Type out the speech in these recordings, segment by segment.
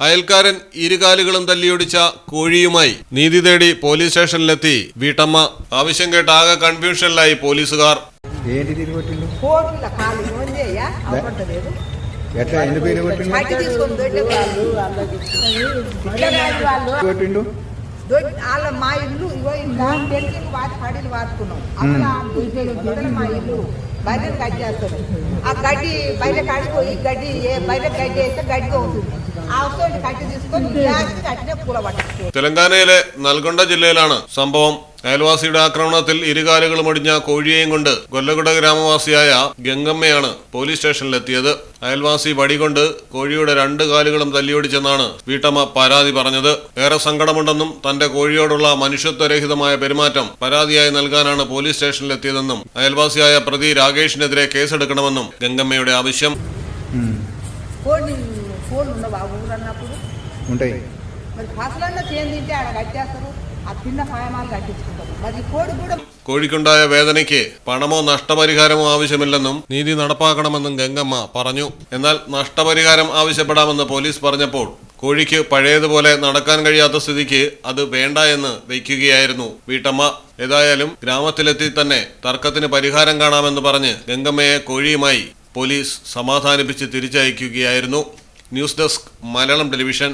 അയൽക്കാരൻ ഇരുകാലുകളും തല്ലിയൊടിച്ച കോഴിയുമായി നീതി തേടി പോലീസ് സ്റ്റേഷനിലെത്തി വീട്ടമ്മ ആവശ്യം കേട്ട് ആകെ കൺഫ്യൂഷനിലായി പോലീസുകാർ ఏంటి తిరిగి కొట్టిండు కోట్ల ఖాళీ ఉందేయ్యా అవ్వట్లేదు ఎట్లా ఎన్ని పేరు కొట్టిండు బయట తీసుకొని దొడ్డి వాళ్ళు ఇట్లా కాదు వాళ్ళు కొట్టిండు దొడ్డి వాళ్ళ మా ఇల్లు ఇగో ఇంకా పెళ్లికి వాటి పడిలు వాడుకున్నాం అసలు మా ఇల్లు బయట గడ్డి చేస్తారు ఆ గడ్డి బయట కడిపోయి గడ్డి ఏ బయట గడ్డి వేస్తే గడ్డి అవుతుంది ఆ వస్తువుని కట్టి తీసుకొని గ్యాస్ కట్టినే కూల పట్టుకోవచ్చు തെലങ്കാനയിലെ നൽഗൊണ്ട ജില്ലയിലാണ് സംഭവം അയൽവാസിയുടെ ആക്രമണത്തിൽ ഇരുകാലുകളും ഒടിഞ്ഞ കോഴിയെയും കൊണ്ട് കൊല്ലകുട ഗ്രാമവാസിയായ ഗംഗമ്മയാണ് പോലീസ് സ്റ്റേഷനിലെത്തിയത് അയൽവാസി വടികൊണ്ട് കോഴിയുടെ രണ്ട് കാലുകളും തല്ലിയൊടിച്ചെന്നാണ് വീട്ടമ്മ പരാതി പറഞ്ഞത് ഏറെ സങ്കടമുണ്ടെന്നും തന്റെ കോഴിയോടുള്ള മനുഷ്യത്വരഹിതമായ പെരുമാറ്റം പരാതിയായി നൽകാനാണ് പോലീസ് സ്റ്റേഷനിലെത്തിയതെന്നും അയൽവാസിയായ പ്രതി രാകേഷിനെതിരെ കേസെടുക്കണമെന്നും ഗംഗമ്മയുടെ ആവശ്യം ఫోన్ ఫోన్ ఉండవు ఆ ఊరు అన్నప్పుడు ఉంటాయి మరి ఫసలన్నా చేను తింటే ఆడ కట్టేస్తారు കോഴിക്കുണ്ടായ വേദനയ്ക്ക് പണമോ നഷ്ടപരിഹാരമോ ആവശ്യമില്ലെന്നും നീതി നടപ്പാക്കണമെന്നും ഗംഗമ്മ പറഞ്ഞു. എന്നാൽ നഷ്ടപരിഹാരം ആവശ്യപ്പെടാമെന്ന് പോലീസ് പറഞ്ഞപ്പോൾ കോഴിക്ക് പഴയതുപോലെ നടക്കാൻ കഴിയാത്ത സ്ഥിതിക്ക് അത് വേണ്ട എന്ന് വയ്ക്കുകയായിരുന്നു വീട്ടമ്മ. ഏതായാലും ഗ്രാമത്തിലെത്തി തന്നെ തർക്കത്തിന് പരിഹാരം കാണാമെന്ന് പറഞ്ഞ് ഗംഗമ്മയെ കോഴിയുമായി പോലീസ് സമാധാനിപ്പിച്ച് തിരിച്ചയക്കുകയായിരുന്നു. News desk Malayalam television.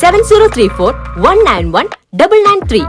seven zero three four one nine one double nine three